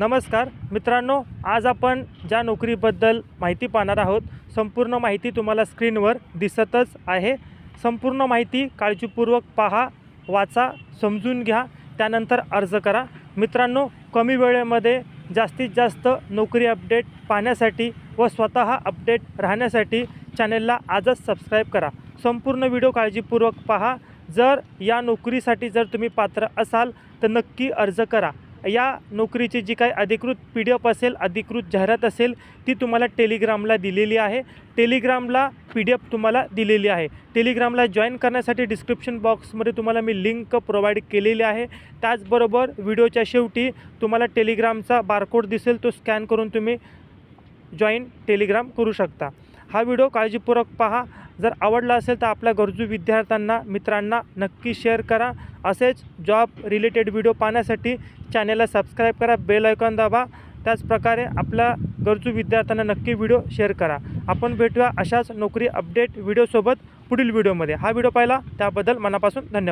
नमस्कार मित्रांनो आज आपण ज्या नोकरीबद्दल माहिती पाहणार आहोत संपूर्ण माहिती तुम्हाला स्क्रीनवर दिसतच आहे. संपूर्ण माहिती काळजीपूर्वक पहा वाचा समजून घ्या त्यानंतर अर्ज करा. मित्रांनो कमी वेळेमध्ये जास्तीत जास्त नोकरी अपडेट पाहण्यासाठी व स्वतः अपडेट राहण्यासाठी चॅनेलला आजच सबस्क्राईब करा. संपूर्ण व्हिडिओ काळजीपूर्वक पहा. जर या नोकरीसाठी जर तुम्ही पात्र असाल तर नक्की अर्ज करा. या नोकरीची जी काही अधिकृत पी डी एफ असेल अधिकृत जाहिरात असेल ती तुम्हाला टेलिग्रामला दिलेली आहे. टेलिग्रामला पी डी एफ तुम्हाला दिलेली आहे. टेलिग्रामला जॉईन करण्यासाठी डिस्क्रिप्शन बॉक्समध्ये तुम्हाला मी लिंक प्रोव्हाइड केलेली आहे. त्याचबरोबर व्हिडिओच्या शेवटी तुम्हाला टेलिग्रामचा बारकोड दिसेल तो स्कॅन करून तुम्ही जॉईन टेलिग्राम करू शकता. हा व्हिडिओ काळजीपूर्वक पहा. जर आवडला असेल तर आपल्या गरजू विद्यार्थ्यांना मित्रांना नक्की शेअर करा. असेच जॉब रिलेटेड व्हिडिओ पाहण्यासाठी चॅनेलला सबस्क्राईब करा बेल आयकॉन दाबा. त्याचप्रकारे आपल्या गरजू विद्यार्थ्यांना नक्की व्हिडिओ शेअर करा. आपण भेटूया अशाच नोकरी अपडेट व्हिडिओसोबत पुढील व्हिडिओमध्ये हा व्हिडिओ पाहिला त्याबद्दल मनापासून धन्यवाद.